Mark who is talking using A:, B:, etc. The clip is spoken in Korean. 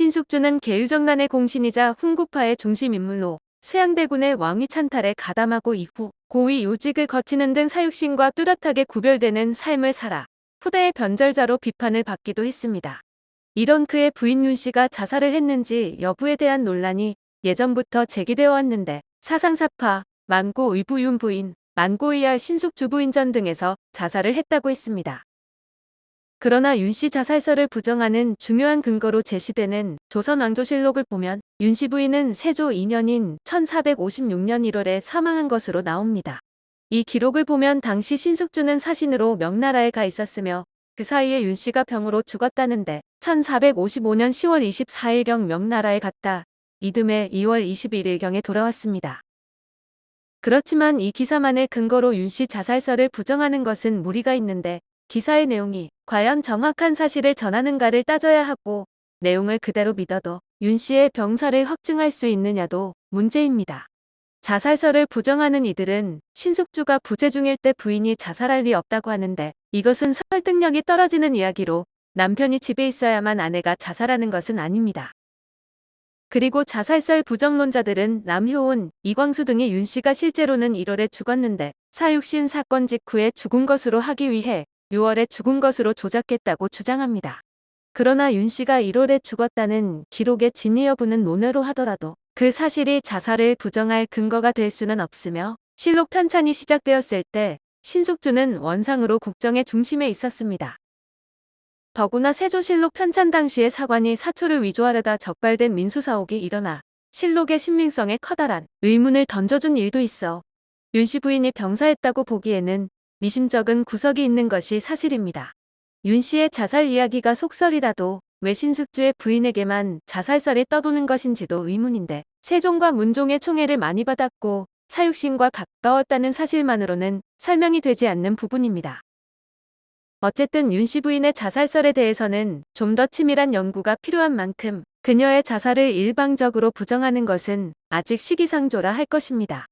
A: 신숙주는 계유정난의 공신이자 훈구파의 중심 인물로 수양대군의 왕위 찬탈에 가담하고 이후 고위 요직을 거치는 등 사육신과 뚜렷하게 구별되는 삶을 살아 후대의 변절자로 비판을 받기도 했습니다. 이런 그의 부인 윤 씨가 자살을 했는지 여부에 대한 논란이 예전부터 제기되어 왔는데 사상사파, 만고 의부윤 부인, 만고이알 신숙 주부인전 등에서 자살을 했다고 했습니다. 그러나 윤씨 자살설을 부정하는 중요한 근거로 제시되는 조선왕조실록을 보면 윤씨 부인은 세조 2년인 1456년 1월에 사망한 것으로 나옵니다. 이 기록을 보면 당시 신숙주는 사신으로 명나라에 가 있었으며 그 사이에 윤 씨가 병으로 죽었다는데 1455년 10월 24일경 명나라에 갔다 이듬해 2월 21일경에 돌아왔습니다. 그렇지만 이 기사만을 근거로 윤씨 자살설을 부정하는 것은 무리가 있는데 기사의 내용이 과연 정확한 사실을 전하는가를 따져야 하고 내용을 그대로 믿어도 윤 씨의 병사를 확증할 수 있느냐도 문제입니다. 자살설을 부정하는 이들은 신숙주가 부재 중일 때 부인이 자살할 리 없다고 하는데 이것은 설득력이 떨어지는 이야기로 남편이 집에 있어야만 아내가 자살하는 것은 아닙니다. 그리고 자살설 부정론자들은 남효온, 이광수 등의 윤 씨가 실제로는 1월에 죽었는데 사육신 사건 직후에 죽은 것으로 하기 위해 6월에 죽은 것으로 조작했다고 주장합니다. 그러나 윤 씨가 1월에 죽었다는 기록의 진위 여부는 논외로 하더라도 그 사실이 자살을 부정할 근거가 될 수는 없으며 실록 편찬이 시작되었을 때 신숙주는 원상으로 국정의 중심에 있었습니다. 더구나 세조실록 편찬 당시에 사관이 사초를 위조하려다 적발된 민수사옥이 일어나 실록의 신빙성에 커다란 의문을 던져준 일도 있어 윤 씨 부인이 병사했다고 보기에는 미심쩍은 구석이 있는 것이 사실입니다. 윤 씨의 자살 이야기가 속설이라도 왜 신숙주의 부인에게만 자살설이 떠도는 것인지도 의문인데 세종과 문종의 총애를 많이 받았고 사육신과 가까웠다는 사실만으로는 설명이 되지 않는 부분입니다. 어쨌든 윤 씨 부인의 자살설에 대해서는 좀 더 치밀한 연구가 필요한 만큼 그녀의 자살을 일방적으로 부정하는 것은 아직 시기상조라 할 것입니다.